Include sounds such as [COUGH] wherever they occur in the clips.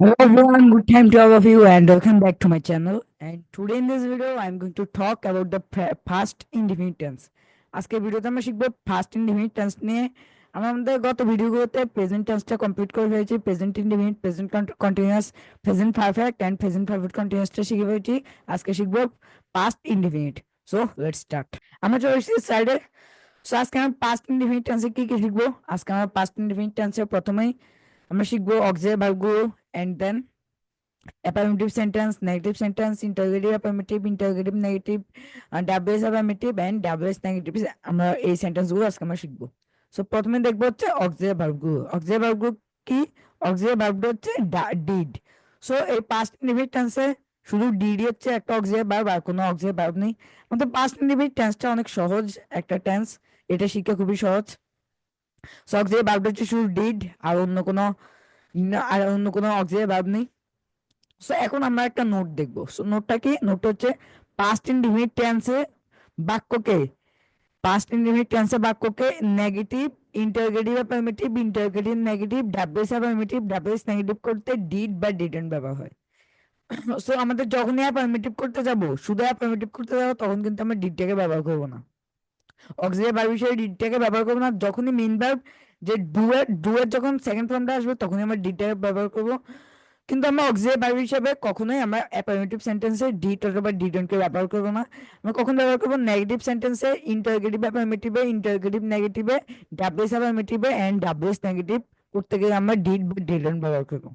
Hello everyone, good time to all of you and welcome back to my channel. And today in this video, I'm going to talk about the past indefinite tense. আজকে ভিডিওতে আমরা শিখব first indefinite tense নিয়ে। আমরা আমাদের গত ভিডিওগুলোতে present টেন্সটা complete করে ফেলেছি। Present indefinite present continuous present perfect and present perfect কন্টিনিউয়াসটা শিখে ফেলেছি। আজকে শিখব past indefinite so let's start আমরা চলে এসেছি সাইডে সো আজকে আমরা পাস্ট ইনডিফিনিট টেন্সে কি কি শিখব? আজকে আমরা পাস্ট ইনডিফিনিট টেন্সে প্রথমেই আমরা শিখব অক্সিলারি ভার্বগুলো and then affirmative sentence, negative sentence, interrogative affirmative, interrogative negative, uh, WS affirmative and WS negative আমরা এই সেন্টেন্সগুলো আজকে আমরা শিখব। সো প্রথমে দেখব হচ্ছে অক্সিলারি ভার্বগুলো অক্সিলারি ভার্বগুলো কি? অক্সিলারি ভার্বটা হচ্ছে ডিড সো এই পাস্ট ইনডিফিনিট টেন্সে শুধু ডিড হচ্ছে একটা অক্সিলারি ভার্ব আর কোনো অক্সিলারি ভার্ব নেই। আমাদের পাস্ট ইনডিফিনিট টেন্সটা অনেক সহজ একটা টেন্স এটা শিখা খুবই সহজ। সো অক্সিলারি ভার্বটা হচ্ছে শুধু ডিড আর অন্য কোনো আর অন্য কোনো অক্সিলারি ভার্ব নেই। সো এখন আমরা একটা নোট দেখব। সো নোটটা কি? নোটটা হচ্ছে পাস্ট ইনডিফিনিট টেন্সে বাক্যকে পাস্ট ইনডিফিনিট টেন্সে বাক্যকে negative interrogative affirmative interrogative negative WH affirmative WH negative করতে ডিড বা ডিডেন্ট ব্যবহার হয়। [COUGHS] সো আমাদের যখনই অ্যাফার্মেটিভ করতে যাব, শুধু অ্যাফার্মেটিভ করতে যাব, তখন কিন্তু আমরা ডিডটাকে ব্যবহার করব না। অক্সিলারি ভার্ব হিসেবে ডিডটাকে ব্যবহার করব না। যখনই মেইন ভার্ব যে ডু এর ডু এর যখন সেকেন্ড ফর্মটা আসবে, তখনই আমরা ডিডটাকে ব্যবহার করব। কিন্তু আমরা অক্সিলারি ভার্ব হিসেবে কখনোই আমরা অ্যাফার্মেটিভ সেন্টেন্সে ডি ডিড অথবা ডিডন্টকে ব্যবহার করব না। আমরা কখন ব্যবহার করব? নেগেটিভ সেন্টেন্সে ইন্টারগেটিভ অ্যাফার্মেটিভে ইন্টারগেটিভ নেগেটিভে ডাব্লিউএস অ্যাফার্মেটিভে এন্ড ডাব্লিউএস নেগেটিভ করতে গেলে আমরা ডিড বা ডিডন্ট ব্যবহার করব।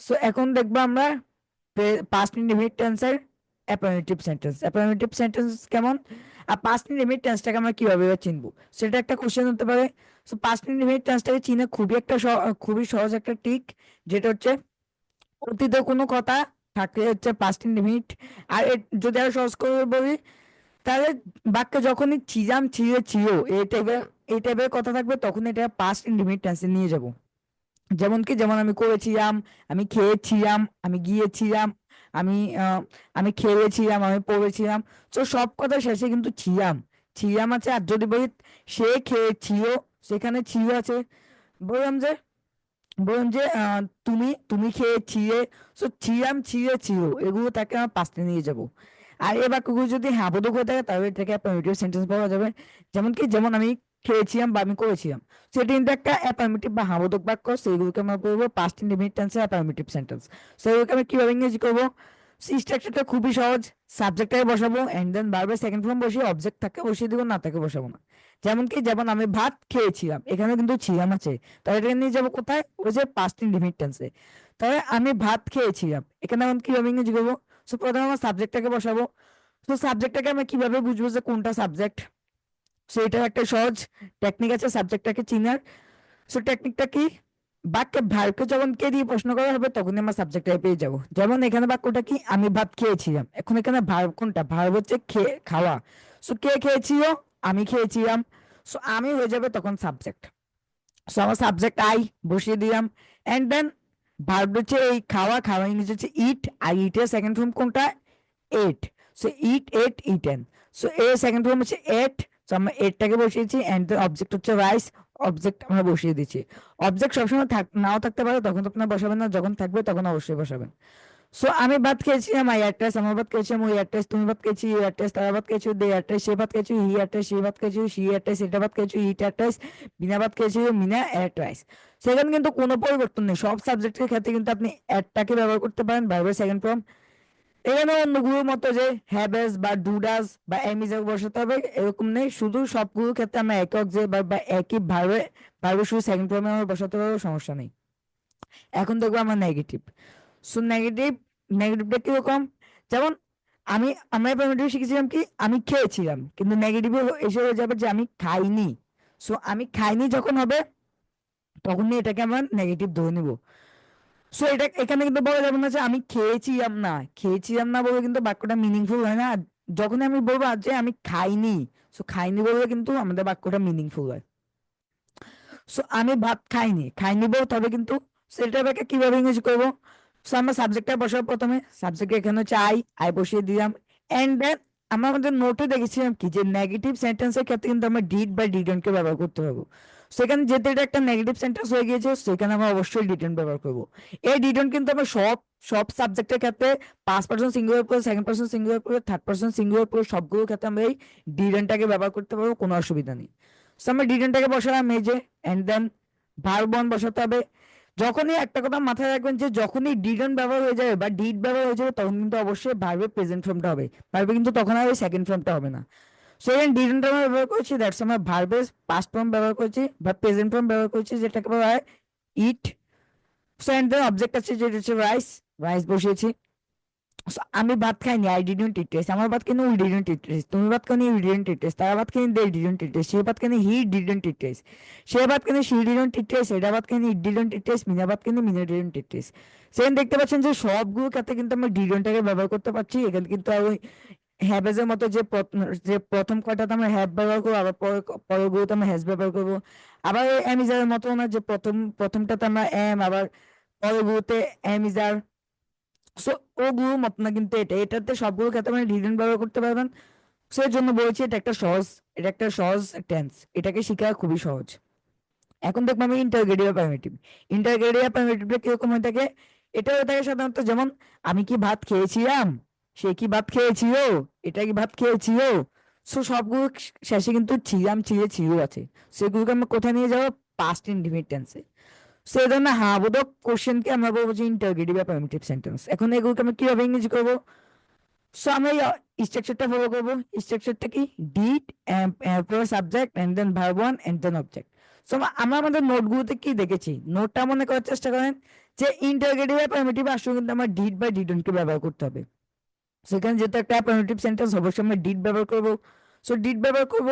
সো এখন দেখব আমরা পাস্ট ইনডিফিনিট টেন্সের অ্যাফার্মেটিভ সেন্টেন্স অ্যাফার্মেটিভ সেন্টেন্স কেমন? আর পাস্ট ইনডিফিনিট টেন্সটাকে আমরা কীভাবে চিনবো? সেটা একটা কোশ্চেন হতে পারে। সো পাস্ট ইনডিফিনিট টেন্সটাকে চিনে খুবই একটা খুবই সহজ একটা ট্রিক যেটা হচ্ছে অতীতে কোনো কথা থাকলে হচ্ছে পাস্ট ইনডিফিনিট আর যদি আরও সহজ করে বলি, তাহলে বাক্যে যখনই ছিজাম ছিঁড়ে ছিও এই টাইপের এই টাইপের কথা থাকবে, তখন এটা পাস্ট ইনডিফিনিট টেন্সে নিয়ে যাব। যেমন কি যেমন আমি করেছিলাম, আমি খেয়েছিলাম, আমি গিয়েছিলাম আমি আমি খেয়েছিলাম, আমি পড়েছিলাম। তো সব কথা শেষে কিন্তু ছিলাম ছিলাম আছে আর যদি বলি সে খেয়েছিল, সেখানে ছিল আছে। বললাম যে বললাম যে তুমি তুমি খেয়ে খেয়েছিলে। সো ছিলাম ছিলে ছিল এগুলো তাকে আমার পাশে নিয়ে যাব। আর এই বাক্যগুলো যদি হ্যাঁ বোধক হয়ে থাকে, তাহলে এটাকে অ্যাফার্মেটিভ সেন্টেন্স পাওয়া যাবে। যেমন কি যেমন আমি খেয়েছিলাম বা আমি করেছিলাম। সেটা কিন্তু একটা অ্যাফার্মেটিভ বা হাবোধক বাক্য, সেইগুলোকে আমরা বলব পাস্ট ইনডিফিনিট টেন্সে অ্যাফার্মেটিভ সেন্টেন্স সেগুলোকে আমি কীভাবে ইংরেজি করব? স্ট্রাকচারটা খুবই সহজ। সাবজেক্টটাকে বসাবো এন্ড দেন বারবার সেকেন্ড ফর্ম বসিয়ে অবজেক্ট থাকে বসিয়ে দিব, না থাকে বসাবো না। যেমন কি, যেমন আমি ভাত খেয়েছিলাম এখানে কিন্তু ছিলাম আছে। তাহলে এটাকে নিয়ে যাব কোথায়? ওই যে পাস্ট ইনডিফিনিট টেন্সে তাহলে আমি ভাত খেয়েছিলাম, এখানে আমি কীভাবে ইংরেজি করব? সো প্রথমে আমার সাবজেক্টটাকে বসাবো। তো সাবজেক্টটাকে আমি কীভাবে বুঝব যে কোনটা সাবজেক্ট সো এটা একটা সহজ টেকনিক আছে সাবজেক্টটাকে চিনার। সো টেকনিকটা কি? বাক্যে ভার্বকে যখন কে দিয়ে প্রশ্ন করা হবে, তখনই আমরা সাবজেক্টটা পেয়ে যাব। যেমন এখানে বাক্যটা কি? আমি ভাত খেয়েছিলাম। এখন এখানে ভার্ব কোনটা? ভার্ব হচ্ছে খেয়ে খাওয়া। সো কে খেয়েছিল আমি খেয়েছিলাম। সো আমি হয়ে যাবে তখন সাবজেক্ট সো আমার সাবজেক্ট আই বসিয়ে দিলাম। এন্ড দেন ভার্ব হচ্ছে এই খাওয়া খাওয়া ইংরেজি হচ্ছে ইট আর ইটের সেকেন্ড ফর্ম কোনটা? Ate so eat ate eaten so এ সেকেন্ড ফর্ম হচ্ছে এট সো আমরা এটটাকে বসিয়েছি দেন অবজেক্ট হচ্ছে রাইস অবজেক্ট আমরা বসিয়ে দিচ্ছি। অবজেক্ট সবসময় থাক, নাও থাকতে পারে, তখন তো আপনার বসাবেন না, যখন থাকবে তখন অবশ্যই বসাবেন। সো আমি ভাত খেয়েছিলাম আই অ্যাড্রেস আমার ভাত খেয়েছিলাম ওই অ্যাড্রেস তুমি ভাত খেয়েছি ইউ অ্যাড্রেস তারা ভাত খেয়েছি, দে অ্যাড্রেস সে ভাত খেয়েছি, হি অ্যাড্রেস সে ভাত খেয়েছি, সি অ্যাড্রেস এটা ভাত খেয়েছি ইট অ্যাড্রেস বিনা ভাত খেয়েছি মিনা অ্যাড্রেস সেখানে কিন্তু কোনো পরিবর্তন নেই, সব সাবজেক্টের ক্ষেত্রে কিন্তু আপনি অ্যাডটাকে ব্যবহার করতে পারেন ভার্বের সেকেন্ড ফর্ম এখানে অন্যগুলোর মতো যে হ্যাভেস বা ডুডাস বা এমিজে বসাতে হবে, এরকম নেই। শুধু সবগুলোর ক্ষেত্রে আমরা একক যে বা একই ভার্বে ভার্বে শুধু সেকেন্ড ফর্মে আমরা বসাতে পারব, সমস্যা নেই। এখন দেখব আমরা নেগেটিভ সো নেগেটিভ নেগেটিভটা কীরকম? যেমন আমি, আমরা অ্যাফার্মেটিভ শিখেছিলাম কি? আমি খেয়েছিলাম, কিন্তু নেগেটিভে এসে হয়ে যাবে যে আমি খাইনি। সো আমি খাইনি যখন হবে তখনই এটাকে আমরা নেগেটিভ ধরে নিব। সো এটা এখানে কিন্তু বলা যাবে না যে আমি খেয়েছিলাম না। খেয়েছিলাম না বলে কিন্তু বাক্যটা মিনিংফুল হয় না। যখন আমি বলব যে আমি খাইনি সো খাইনি বললে কিন্তু আমাদের বাক্যটা মিনিংফুল হয়। সো আমি ভাত খাইনি। খাইনি বল তবে কিন্তু সেটা ব্যাকে কীভাবে ইংরেজি করব? সো আমরা সাবজেক্টটা বসাবো প্রথমে। সাবজেক্ট এখানে হচ্ছে আই আই বসিয়ে দিলাম। এন্ড দেন আমরা আমাদের নোটে দেখেছিলাম কি যে নেগেটিভ সেন্টেন্সের ক্ষেত্রে কিন্তু আমরা ডিড বা ডিডন্টকে ব্যবহার করতে পারব। সেখানে যেহেতু এটা একটা নেগেটিভ সেন্টেন্স হয়ে গিয়েছে, সেখানে আমরা অবশ্যই ডিটেন ব্যবহার করব। এই ডিটেন কিন্তু আমরা সব সব সাবজেক্টের ক্ষেত্রে পাঁচ পার্সেন্ট সিঙ্গুলার পরে সেকেন্ড পার্সেন্ট সিঙ্গুলার পরে থার্ড পার্সেন্ট সিঙ্গুলার পরে সবগুলোর ক্ষেত্রে আমরা এই ডিটেনটাকে ব্যবহার করতে পারব, কোনো অসুবিধা নেই। সো আমরা ডিটেনটাকে বসালাম যে অ্যান্ড দেন ভার বন বসাতে হবে। যখনই একটা কথা মাথায় রাখবেন যে, যখনই ডিডন ব্যবহার হয়ে যাবে বা ডিড ব্যবহার হয়ে যাবে, তখন কিন্তু অবশ্যই ভার্বের প্রেজেন্ট ফর্মটা হবে। ভার্বে কিন্তু তখন আর ওই সেকেন্ড ফর্মটা হবে না। সো এখানে ডিডনটা আমরা ব্যবহার করছি দ্যাটস আমরা ভার্বের পাস্ট ফর্ম ব্যবহার করছি, বা প্রেজেন্ট ফর্ম ব্যবহার করছি, যেটাকে বলা হয় eat so and then object আছে যেটা হচ্ছে রাইস রাইস বসিয়েছি। আমি ভাত খাইনি আই ডিডন্ট ইট টেস্ট আমার ভাত কেন উই ডিডন্ট ইট টেস্ট তুমি ভাত খানি ইউ ডিডন্ট ইট টেস্ট তারা ভাত খানি দে ডিডন্ট ইট টেস্ট সে ভাত খানি হি ডিডন্ট ইট টেস্ট সে ভাত খানি শি ডিডন্ট ইট টেস্ট এটা ভাত খানি it didn't eat test Mina ভাত খানি মিনা ডিডন্ট ইট টেস্ট সেখানে দেখতে পাচ্ছেন যে সবগুলো ক্ষেত্রে কিন্তু আমরা ডিডন্টটাকে ব্যবহার করতে পারছি, এখানে কিন্তু ওই হ্যাভেজের মতো যে যে প্রথম কয়টাতে আমরা হ্যাভ ব্যবহার করব, আবার পরে, পরের আমরা হ্যাজ ব্যবহার করব। আবার এম ইজারের মতো না যে প্রথম, প্রথমটাতে আমরা এম আবার পরের গুলোতে এম ইজার সো ওগুলো মত না কিন্তু এটা, এটাতে সবগুলো ক্ষেত্রে মানে ডিডেন্ট ব্যবহার করতে পারবেন। সেই জন্য বলছি এটা একটা সহজ, এটা একটা সহজ টেন্স এটাকে শেখা খুবই সহজ। এখন দেখব আমি ইন্টারগ্রেটিভ প্যারামেটিভ ইন্টারগ্রেটিভ প্যারামেটিভটা কীরকম হয়ে থাকে? এটা হয়ে থাকে সাধারণত যেমন, আমি কি ভাত খেয়েছিলাম? সে কি ভাত খেয়েছিল? এটা কি ভাত খেয়েছিল? সো সবগুলো শেষে কিন্তু ছিলাম, ছিঁড়ে ছিল আছে। সেগুলোকে আমরা কোথায় নিয়ে যাব? পাস্ট ইনডিফিনিট টেন্সে সো এই ধরনের হ্যাঁ বোধক কোশ্চেনকে আমরা বলব যে ইন্টারগ্রেটিভ বা প্যারামেটিভ সেন্টেন্স এখন এগুলোকে আমরা কীভাবে ইংরেজি করব? সো আমরা স্ট্রাকচারটা ফলো করব। স্ট্রাকচারটা কি? Did subject and then verb one and then object so আমরা আমাদের নোটগুলোতে কি দেখেছি? নোটটা মনে করার চেষ্টা করেন যে ইন্টারগ্রেটিভ বা প্যারামেটিভ আসলে কিন্তু আমার ডিড বা ডিডনকে ব্যবহার করতে হবে। সেখানে যেহেতু একটা প্যারামেটিভ সেন্টেন্স আমরা ডিড ব্যবহার করব। সো ডিড ব্যবহার করব।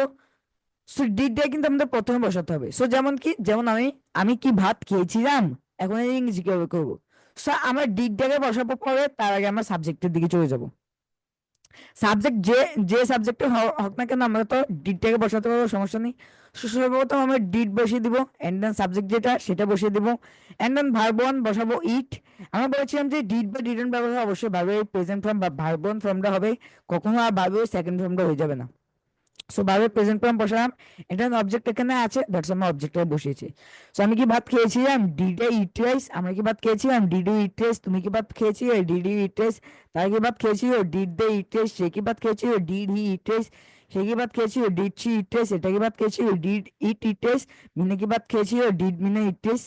সো ডিডটা কিন্তু আমাদের প্রথমে বসাতে হবে। সো যেমন কি, যেমন আমি আমি কি ভাত খেয়েছিলাম? এখন ইংরেজি কীভাবে করব? সো আমরা ডিডটাকে বসাবো, পরে তার আগে আমরা সাবজেক্টের দিকে চলে যাব। সাবজেক্ট যে যে সাবজেক্টে হোক না কেন, আমরা তো ডিডটাকে বসাতে পারব, সমস্যা নেই। সো সর্বপ্রথম আমরা ডিড বসিয়ে দিব এন্ড দেন সাবজেক্ট যেটা, সেটা বসিয়ে দিব এন্ড দেন ভার্ব ওয়ান বসাবো ইট আমরা বলেছিলাম যে ডিড বা ডিডেন্ট ব্যবহার অবশ্যই ভার্বের প্রেজেন্ট ফর্ম বা ভার্ব ওয়ান ফর্মটা হবে, কখনো আর ভার্বের সেকেন্ড ফর্মটা হয়ে যাবে না। সো ভার্বের প্রেজেন্ট ফর্ম বসালাম এটা অবজেক্ট এখানে আছে দ্যাটস আমরা অবজেক্টটা বসিয়েছি। সো আমি কি ভাত খেয়েছিলাম? ডিডে ইট রাইস আমরা কি ভাত খেয়েছিলাম? ডিডি ইট রাইস তুমি কি ভাত খেয়েছি ডিডি ইট রাইস তারা কি ভাত খেয়েছিল? ডিড দে ইট রাইস সে কি ভাত খেয়েছিল? ডিড হি ইট রাইস সে কি ভাত খেয়েছিল? ডিড সি ইট রাইস এটা কি ভাত খেয়েছিল? ডিড ইট ইট রাইস মিনে কি ভাত খেয়েছিল? ডিড মিনে ইট রাইস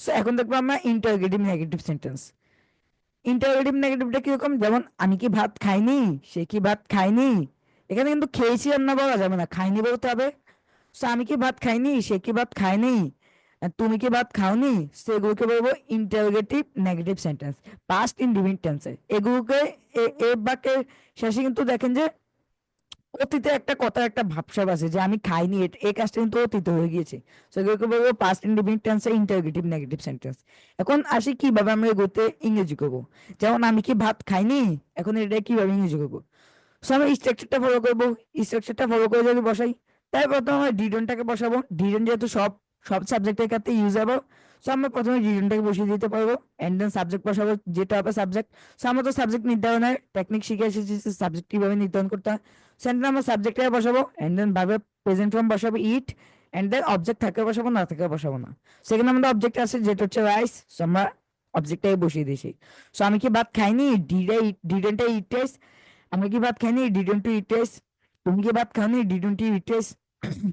সো এখন দেখব আমরা ইন্টারগেটিভ নেগেটিভ সেন্টেন্স ইন্টারগেটিভ নেগেটিভটা কীরকম? যেমন, আমি কি ভাত খাইনি? সে কি ভাত খায়নি এখানে কিন্তু খেয়েছি আর না বলা যাবে না, খাইনি বলতে হবে। সো আমি কি ভাত খাইনি? সে কি ভাত খায়নি? তুমি কি ভাত খাওনি? সেগুলোকে বলব interrogative negative sentence past indefinite টেন্সে এগুলোকে এ বাক্যের শেষে কিন্তু দেখেন যে অতীতে একটা কথা একটা ভাবসাব আছে যে আমি খাইনি এই কাজটা কিন্তু অতীতে হয়ে গিয়েছে। সেগুলোকে বলব পাস্ট ইনডিফিনিট টেন্সে ইন্টারোগেটিভ নেগেটিভ সেন্টেন্স এখন আসি কীভাবে আমরা এগুলোতে ইংরেজি করব। যেমন আমি কি ভাত খাইনি, এখন এটা কীভাবে ইংরেজি করব। সো আমি স্ট্রাকচারটা ফলো করব। স্ট্রাকচারটা ফলো করে যদি বসাই তাই প্রথমে আমরা ডিডনটাকে বসাবো। ডিডন যেহেতু সব সব সাবজেক্টের ক্ষেত্রে ইউজ হবে। সো আমরা প্রথমে ডিডনটাকে বসিয়ে দিতে পারব এন্ড দেন সাবজেক্ট বসাবো, যেটা হবে সাবজেক্ট সো আমরা তো সাবজেক্ট নির্ধারণের টেকনিক শিখে এসেছি সাবজেক্ট কীভাবে নির্ধারণ করতে হয়? সেন্টার আমরা সাবজেক্টটাকে বসাবো এন্ড দেন ভাবে প্রেজেন্ট ফর্ম বসাবো ইট এন্ড দেন অবজেক্ট থাকে বসাবো, না থাকে বসাবো না। সেখানে আমাদের অবজেক্ট আছে, যেটা হচ্ছে রাইস সো আমরা অবজেক্টটাকে বসিয়ে দিয়েছি। সো আমি কি ভাত খাইনি? ডিডে ইট ইটেস আমরা কি ভাত খাইনি? ডিডন্ট টু ইটেস তুমি কি ভাত খাওনি? ডিডন্ট টু ইটেস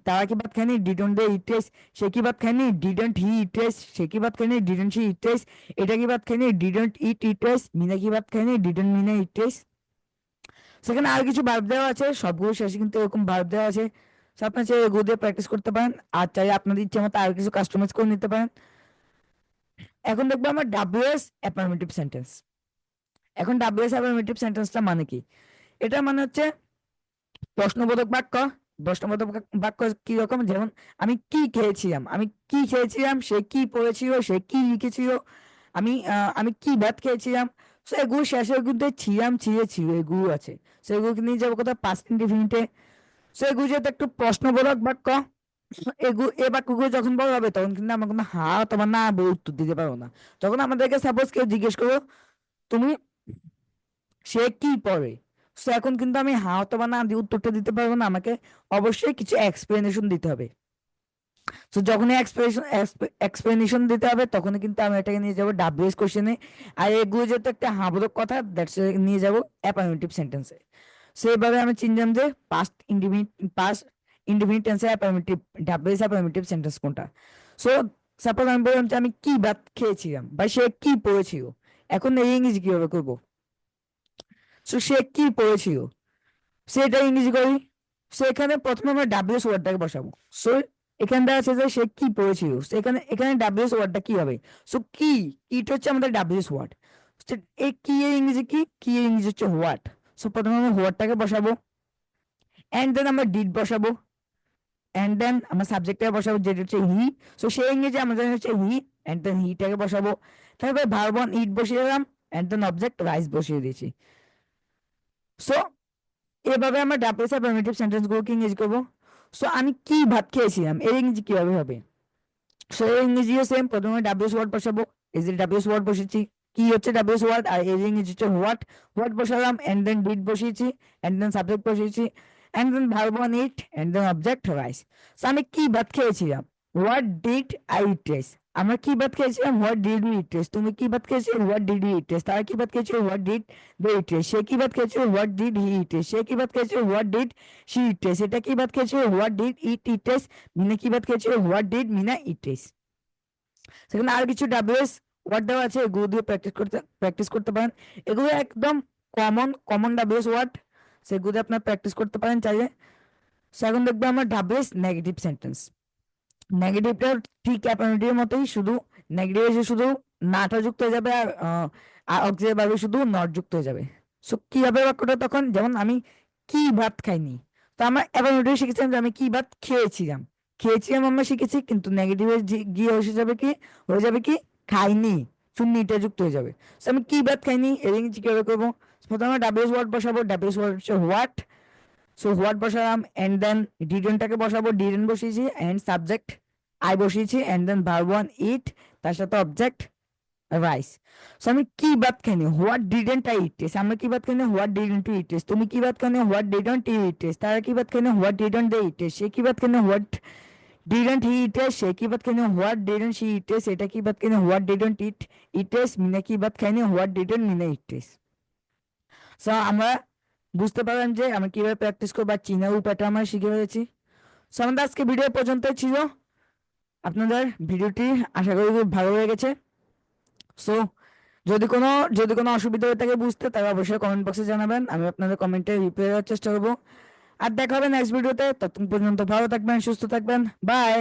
তারা কি ভাত খায়নি? ডিডন্ট দে ইটেস সে কি ভাত খায়নি? ডিডন্ট হি ইটেস সে কি ভাত খায়নি? ডিডন্ট শি ইটেস এটা কি ভাত খায়নি? ডিডন্ট ইট ইটেস মিনা কি ভাত খায়নি? ডিডন্ট মিনা ইটেস সেখানে আর কিছু ভার্ব দেওয়া আছে, সবগুলো শেষে কিন্তু এরকম ভার্ব দেওয়া আছে। So আপনার চাই এগুলো দিয়ে প্র্যাকটিস করতে পারেন, আর চাই আপনাদের ইচ্ছে মতো আর কিছু কাস্টমাইজ করে নিতে পারেন। এখন দেখব আমরা ডাব্লিউএস অ্যাফার্মেটিভ সেন্টেন্স এখন ডাব্লিউএস অ্যাফার্মেটিভ সেন্টেন্সটা মানে কি? এটা মানে হচ্ছে প্রশ্নবোধক বাক্য। বাক- বাক্য কি রকম যেমন, আমি কি খেয়েছিলাম? আমি কি খেয়েছিলাম? সে কি পড়েছিল? সে কি লিখেছিল? আমি আমি কি ভাত খেয়েছিলাম? সো এগুলো শেষের কিন্তু ছিলাম, ছিঁড়ে ছিল এগুলো আছে। সো এগুলোকে নিয়ে যাব কোথাও পাঁচ ইনডিফিনিটে সো এগুলো যেহেতু একটু প্রশ্নবোধক বাক্য এগুলো এ বাক্যগুলো যখন বলা হবে, তখন কিন্তু আমরা কোনো হা অথবা না বলে উত্তর দিতে পারব না। তখন আমাদেরকে সাপোজ কেউ জিজ্ঞেস করো তুমি, সে কি পড়ে? সো এখন কিন্তু আমি হা অথবা না দিয়ে উত্তরটা দিতে পারব না, আমাকে অবশ্যই কিছু এক্সপ্লেনেশন দিতে হবে। সো যখনই এক্সপ্রেশন এক্সপ্লেনেশন দিতে হবে, তখনই কিন্তু আমি এটাকে নিয়ে যাব ডাব্লিউএস কোশ্চেনে আর এগুলো যেহেতু একটা হাবরক কথা দ্যাটস নিয়ে যাব অ্যাফার্মেটিভ সেন্টেন্সে সো এভাবে আমি চিনলাম যে পাস্ট ইন্ডিফিনিট পাস্ট ইন্ডিফিনিট টেন্সে অ্যাফার্মেটিভ ডাব্লিউএস অ্যাফার্মেটিভ সেন্টেন্স কোনটা। সো সাপোজ আমি বললাম যে আমি কি ভাত খেয়েছিলাম বা সে কি পড়েছিল। এখন এই ইংরেজি কীভাবে করব? সো সে কি পড়েছিল? সেটা ইংরেজি করি সো এখানে প্রথমে আমরা ডাব্লিউএস ওয়ার্ডটাকে বসাবো। সো এখানটা আছে যে সে কি পড়েছিল? এখানে এখানে ডাব্লিউএস ওয়ার্ডটা কি হবে? সো কি? কিটা হচ্ছে আমাদের ডাব্লিউএস ওয়ার্ড এই কি এর ইংরেজি কি? কি এর ইংরেজি হচ্ছে হোয়াট সো প্রথমে আমরা হোয়াটটাকে বসাবো। এন্ড দেন আমরা ডিড বসাবো। এন্ড দেন আমরা সাবজেক্টটাকে বসাবো, যেটা হচ্ছে হি সো সেই ইংরেজি, আমাদের হচ্ছে হি এন্ড দেন হিটাকে বসাবো। তারপরে ভার্বন ইট বসিয়ে দিলাম। এন্ড দেন অবজেক্ট রাইস বসিয়ে দিয়েছি। সো এভাবে আমরা ডাব্লিউএস অ্যাফার্মেটিভ সেন্টেন্স গুলোকে ইংরেজি করব। সো আমি কি ভাত খেয়েছিলাম? এর ইংরেজি কীভাবে হবে? সো এর ইংরেজিও সেম প্রথমে ডাব্লিউএস ওয়ার্ড বসাবো। এই যে ডাব্লিউএস ওয়ার্ড বসেছি কি হচ্ছে ডাব্লিউএস ওয়ার্ড আর এর ইংরেজি হচ্ছে হোয়াট হোয়াট বসালাম এন্ড দেন ডিড বসিয়েছি এন্ড দেন সাবজেক্ট বসিয়েছি and then verb one eat and then object rice so আমি কি ভাত খেয়েছিলাম? হোয়াট ডিড আই টেস্ট আমরা কি ভাত খেয়েছিলাম? What did you eat test তুমি কি ভাত খেয়েছিলে? হোয়াট ডিড ইট টেস্ট তারা কি ভাত খেয়েছিল? হোয়াট ডিড দে টেস্ট সে কি ভাত খেয়েছিল? হোয়াট ডিড হি টেস্ট সে কি ভাত খেয়েছিল? হোয়াট ডিড শি টেস্ট এটা কি ভাত খেয়েছিল? What did it eat test Mina কি ভাত খেয়েছিল? What did Mina eat test সেখানে আর কিছু ডাব্লিউএস ওয়ার্ড দেওয়া আছে, এগুলো দিয়ে প্র্যাকটিস করতে প্র্যাকটিস করতে পারেন। এগুলো একদম কমন কমন ডাব্লিউএস ওয়ার্ড সেগুলো দিয়ে আপনার প্র্যাকটিস করতে পারেন চাইলে। সো এখন দেখব আমরা ডাব্লিউএস নেগেটিভ সেন্টেন্স নেগেটিভটা ঠিক অ্যাপারেটিভের মতোই শুধু নেগেটিভ এসে শুধু নাটা যুক্ত হয়ে যাবে আর অক্সিলারি ভাবে শুধু নট যুক্ত হয়ে যাবে। সো কি হবে বাক্যটা তখন? যেমন আমি কি ভাত খাইনি। তো আমরা অ্যাপারেটিভ শিখেছিলাম যে আমি কি ভাত খেয়েছিলাম। খেয়েছিলাম আমরা শিখেছি, কিন্তু নেগেটিভে গিয়ে এসে যাবে কি? হয়ে যাবে কি? খাইনি। শূন্যটা যুক্ত হয়ে যাবে। সো আমি কি ভাত খাইনি? ইংরেজি কীভাবে করব। প্রথমে ডাব্লিউস ওয়ার্ড বসাবো। ডাব্লিউস ওয়ার্ড হচ্ছে হোয়াট সো হোয়াট বসালাম? এন্ড দেন ডিডেনটাকে বসাবো। ডিডেন বসিয়েছি এন্ড সাবজেক্ট আই বসিয়েছি and then verb one eat তার সাথে অবজেক্ট রাইস সো আমি কি বাত খাইনি what didn't I eat test আমরা কি বাত খাইনি হোয়াট ডিডেন্ট ইট টেস্ট তুমি কি বাত খাইনি what didn't you eat test তারা কি বাত খাইনি what didn't they eat test সে কি বাত খাইনি what didn't he eat test সে কি বাত খাইনি what didn't she eat test এটা কি বাত খাইনি what didn't it eat test Mina কি বাত খাইনি what didn't Mina eat test so আমরা বুঝতে পারলাম যে আমি কীভাবে প্র্যাকটিস করব আর চীনা উপায়টা আমার শিখে ফেলেছি। সো আমাদের আজকে ভিডিও পর্যন্তই ছিল। আপনাদের ভিডিওটি আশা করি খুব ভালো লেগেছে। সো যদি কোনো যদি কোনো অসুবিধা হয়ে থাকে বুঝতে, তাহলে অবশ্যই কমেন্ট বক্সে জানাবেন। আমি আপনাদের কমেন্টে রিপ্লাই দেওয়ার চেষ্টা করব। আর দেখা হবে নেক্সট ভিডিওতে ততক্ষণ পর্যন্ত ভালো থাকবেন, সুস্থ থাকবেন। বাই